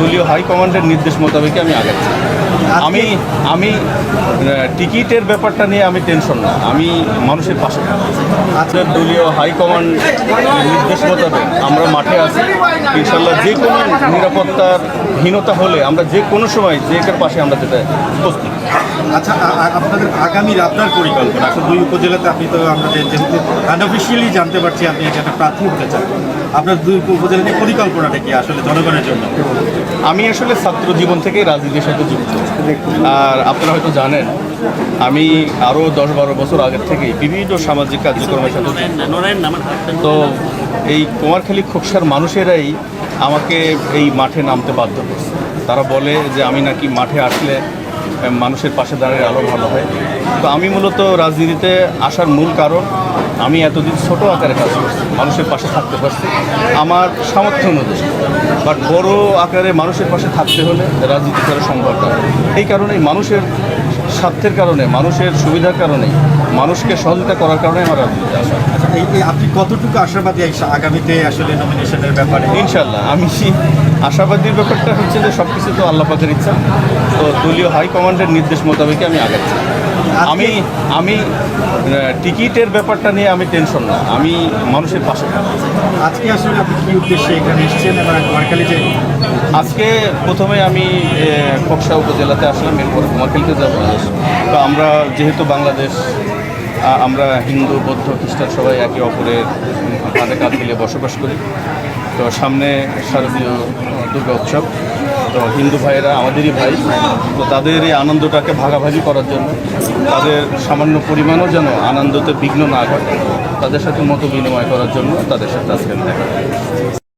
দলীয় হাইকমান্ডের নির্দেশ মোতাবেক আমি আগাচ্ছি। আমি আমি টিকিটের ব্যাপারটা নিয়ে আমি টেনশন না। আমি মানুষের পাশে। আজকের দলীয় হাইকমান্ড নির্দেশ মোতাবেক আমরা মাঠে আছি। ইনশাল্লাহ যে কোনো নিরাপত্তার হীনতা হলে আমরা যে কোনো সময় যে কার পাশে আমরা যেতে প্রস্তুত। আচ্ছা আপনাদের আগামী আপনার পরিকল্পনা। এখন দুই উপজেলাতে আপনি তো আমাদের যেহেতু আনঅফিসিয়ালি জানতে পারছি আপনি একটা প্রার্থী হতে চান। আপনার দুই উপজেলাতে পরিকল্পনাটা কি আসলে জনগণের জন্য? আমি আসলে ছাত্র জীবন থেকেই রাজনীতির সাথে যুক্ত। আর আপনারা হয়তো জানেন, আমি আরও দশ বারো বছর আগের থেকেই বিভিন্ন সামাজিক কার্যক্রমের সাথে তো এই কুমারখালী খোকসার মানুষেরাই আমাকে এই মাঠে নামতে বাধ্য করছে। তারা বলে যে আমি নাকি মাঠে আসলে মানুষের পাশে দাঁড়িয়ে আরও ভালো হয়। তো আমি মূলত রাজনীতিতে আসার মূল কারণ, আমি এতদিন ছোট আকারে কাজ করছি, মানুষের পাশে থাকতে পারছি। আমার সামর্থ্য অনুযায়ী। বাট বড় আকারে মানুষের পাশে থাকতে হলে রাজনীতি করা সম্ভব না এই কারণে মানুষের স্বার্থের কারণে মানুষের সুবিধার কারণে মানুষকে সহযোগিতা করার কারণে আমার রাজনীতি আসা আচ্ছা আপনি কতটুকু আশাবাদী আগামীতে আসলে নমিনেশনের ব্যাপারে? ইনশাল্লাহ আমি আশাবাদীর ব্যাপারটা হচ্ছে যে সব কিছু তো আল্লাহ পাকের ইচ্ছা। তো দলীয় হাইকমান্ডের নির্দেশ মোতাবেক আমি আগাচ্ছি। আমি আমি টিকিটের ব্যাপারটা নিয়ে আমি টেনশন না। আমি মানুষের পাশে আজকে আসলে আপনি কি উদ্দেশ্যে এখানে এসেছেন এবং কুমারখালী যে আজকে প্রথমে আমি কক্সা উপজেলাতে আসলাম এরপর কুমারখালীতে যাব। তো আমরা যেহেতু বাংলাদেশ আমরা হিন্দু বৌদ্ধ খ্রিস্টান সবাই একে অপরের কাঁধে কাঁধ মিলে বসবাস করি। তো সামনে শারদীয় দুর্গা উৎসব। তো হিন্দু ভাইয়েরা, আমাদেরই ভাই। তো তাদের এই আনন্দটাকে ভাগাভাগি করার জন্য, তাদের সামান্য পরিমাণও যেন আনন্দতে বিঘ্ন না ঘটে, তাদের সাথে মতো বিনিময় করার জন্য তাদের সাথে আজকে দেখা।